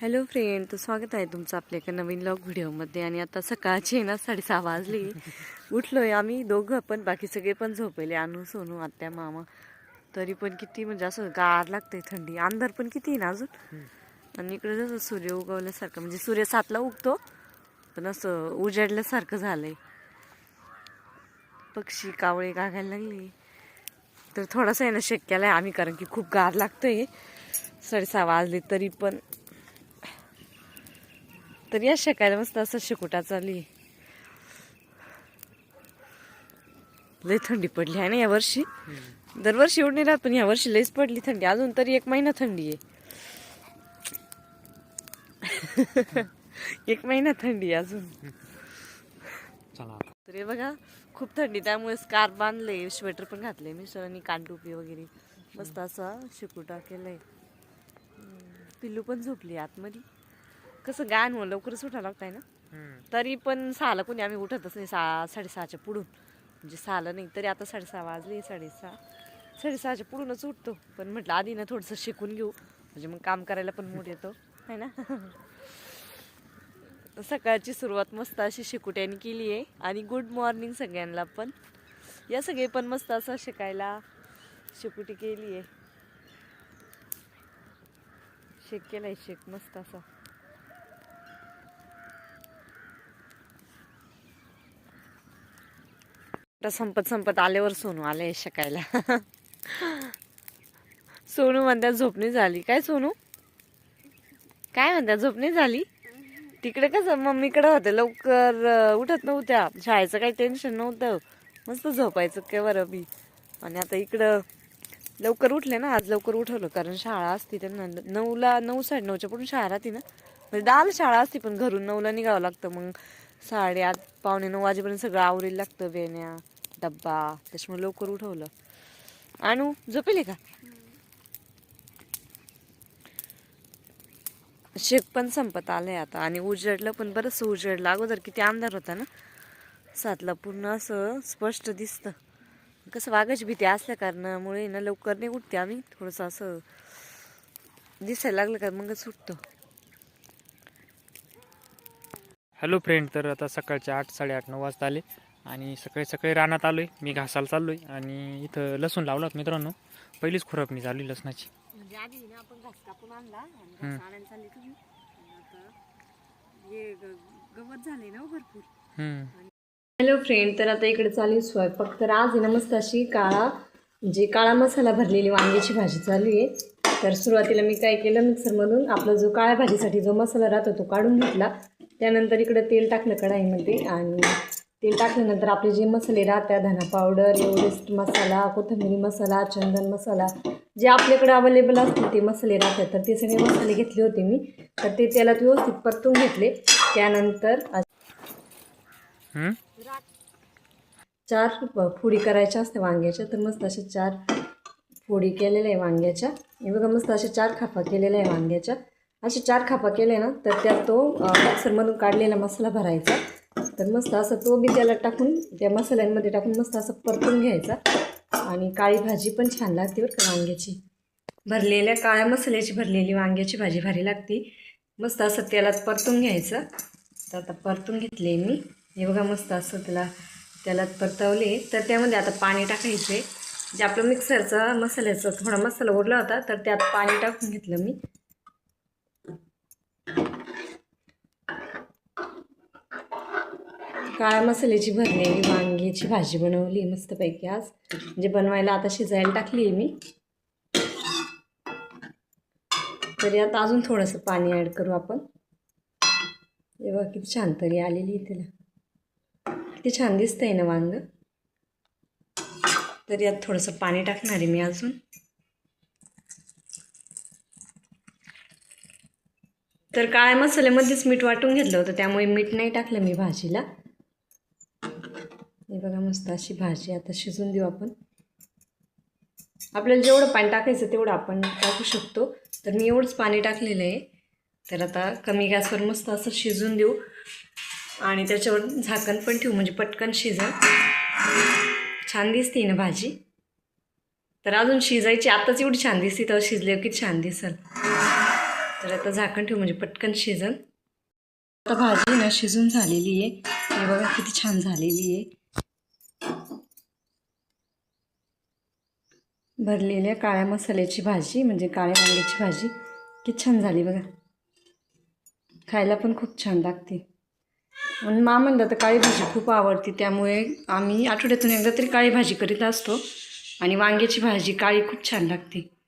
Hello friend तर स्वागत आहे तुमचं आपल्या एका नवीन लॉग व्हिडिओमध्ये. आणि आता सकाळची आहे ना साडेसहा वाजली. उठलोय आम्ही दोघं पण बाकी सगळे पण झोपले आणू सोनू आत्या मामा. तरी पण किती म्हणजे असं गार लागतंय थंडी. अंधार पण किती आहे ना अजून? आणि इकडे जसं सूर्य उगवल्यासारखं म्हणजे सूर्य सातला उगतो पण असं उजाडल्यासारखं झालंय. पक्षी कावळे गागायला लागले. तर थोडासा आहे ना शक्याला आहे आम्ही कारण की खूप गार लागतोय. साडेसहा वाजले तरी पण. तरी या शेकायला मस्त असं शिकुटा चालू आहे लय थंडी पडली आहे ना या वर्षी? दरवर्षी एवढी राहत पण या वर्षी लईच पडली थंडी. अजून तरी एक महिना थंडी आहे. एक महिना थंडी अजून. चला. तर हे बघा खूप थंडी त्यामुळे स्कार्फ बांधले स्वेटर पण घातले मिस्टरांनी कानटोपी वगैरे. मस्त असा शिकुटा केलाय. पिल्लू पण झोपली आतमध्ये. कसं गाण हो लवकरच उठायला लागताय ना? तरी पण सहाला कोणी आम्ही उठतच नाही सहा साडेसहाच्या पुढून. म्हणजे सहाला नाही तरी आता साडेसहा वाजले साडेसहा. साडेसहाच्या पुढूनच उठतो. पण म्हटलं आधी ना थोडंसं शिकून घेऊ. म्हणजे मग काम करायला पण मूड येतो. है ना? सकाळची सुरुवात मस्त अशी शिकुट्याने केली आहे. आणि गुड मॉर्निंग सगळ्यांना पण. या सगळे पण मस्त असं शिकायला शिकुटी केली आहे. शेक केलाय शेक मस्त असा. आता संपत संपत आल्यावर सोनू आले शिकायला. सोनू म्हणतात झोपणी झाली. काय सोनू? काय म्हणतात? झोपणी झाली? तिकडे कसं मम्मीकडे होते. लवकर उठत नव्हत्या. शाळेचं काही टेन्शन नव्हतं. मस्त झोपायचं काय बरं बी. आणि आता इकडं लवकर उठले ना. आज लवकर उठवलं. कारण शाळा असती त्यांना नऊला नऊ साडेनऊच्या पुढून शाळा राहते ना. म्हणजे दाल शाळा असते पण घरून नऊला निघावं लागतं. मग साडेआठ पावणे नऊ वाजेपर्यंत सगळं आवरेल लागतं वेण्या. डब्बा त्याच्यामुळे लवकर उठवलं. आणू? झोपेले का? शेक पण संपत आलंय आता. आणि उजडलं पण बरंच उजडलं अगोदर किती अंधार होता ना? सातला पूर्ण असं स्पष्ट दिसतं. कसं वाघाची भीती असल्या कारणामुळे ना लवकर नाही उठते आम्ही. थोडंसं असं दिसायला लागलं का मगच उठतो. हॅलो फ्रेंड तर आता सकाळचे आठ साडेआठ नऊ वाजता आले. आणि सकाळी सकाळी रानात आलोय. मी घासाला चाललोय. आणि इथं लसूण लावलं होतं मित्रांनो. पहिलीच खुरपणी झाली लसणाची. म्हणजे आधी ना आपण घास कापून आणला आणि हम्म. घास आणायला चालले तुम्ही आणि आता हे ग- गवत झाले ना हो भरपूर. हम्म. हॅलो फ्रेंड तर आता इकडे चालू आहे स्वयंपाक. तर आज आहे ना मस्त अशी काळा म्हणजे काळा मसाला भरलेली वांग्याची भाजी चालू आहे. तर सुरुवातीला मी काय केलं मिक्सरमधून आपला जो काळ्या भाजीसाठी जो मसाला राहतो तो काढून घेतला. त्यानंतर इकडे तेल टाकलं कढाईमध्ये आणि तेल टाकल्यानंतर आपले जे मसाले राहतात धना पावडर एव्हरेस्ट मसाला कोथिंबिरी मसाला चंदन मसाला जे आपल्याकडे अवेलेबल असतील ते मसाले राहतात. तर ते सगळे मसाले घेतले होते मी. तर ते तेलात व्यवस्थित परतून घेतले. त्यानंतर? चार फोडी करायच्या असते वांग्याच्या. तर मस्त अशा चार फोडी केलेल्या आहे वांग्याच्या. हे बघा मस्त अशा चार खापा केलेल्या आहे वांग्याच्या. अशा चार खापा केले ना तर त्यात तो मिक्सरमधून काढलेला मसाला भरायचा. तर मस्त असं तो बी त्याला टाकून त्या मसाल्यांमध्ये टाकून मस्त असं परतून घ्यायचा. आणि काळी भाजी पण छान लागते बरं का वांग्याची. भरलेल्या काळ्या मसाल्याची भरलेली वांग्याची भाजी भारी लागते. मस्त असं तेलात परतून घ्यायचं. तर आता परतून घेतले मी. हे बघा मस्त असं त्याला त्याला परतवले. तर त्यामध्ये आता पाणी टाकायचे. जे आपलं मिक्सरचा मसाल्याचा थोडा मसाला उरला होता तर त्यात पाणी टाकून घेतलं मी. काळ्या मसाल्याची भरलेली वांग्याची भाजी बनवली मस्तपैकी आज. म्हणजे बनवायला आता शिजायला टाकली आहे मी. तरी आता अजून थोडंसं पाणी ॲड करू आपण. हे किती छान तरी आलेली आहे तिला. किती छान दिसतंय ना वांग. तरी यात थोडंसं पाणी टाकणार आहे मी अजून. तर काळ्या मसाल्यामध्येच मीठ वाटून घेतलं होतं त्यामुळे मीठ नाही टाकलं मी भाजीला. हे बघा मस्त अशी भाजी आता शिजून देऊ आपण. आपल्याला जेवढं पाणी टाकायचं तेवढं आपण टाकू शकतो. तर मी एवढंच पाणी टाकलेलं आहे. तर आता कमी गॅसवर मस्त असं शिजून देऊ. आणि त्याच्यावर झाकण पण ठेवू म्हणजे पटकन शिजेल छान दिसते ना भाजी. तर अजून शिजायची आत्ताच एवढी छान दिसते तर शिजले किती छान दिसल. तर आता झाकण ठेवू म्हणजे पटकन शिजल आता भाजी ना शिजून झालेली आहे. हे बघा किती छान झालेली आहे. भरलेल्या काळ्या मसाल्याची भाजी म्हणजे काळ्या वांग्याची भाजी. किती छान झाली बघा. खायला पण खूप छान लागते. म्हणून मा म्हणलं तर काळी भाजी खूप आवडते त्यामुळे आम्ही आठवड्यातून एकदा तरी काळी भाजी करीत असतो. आणि वांग्याची भाजी काळी खूप छान लागते.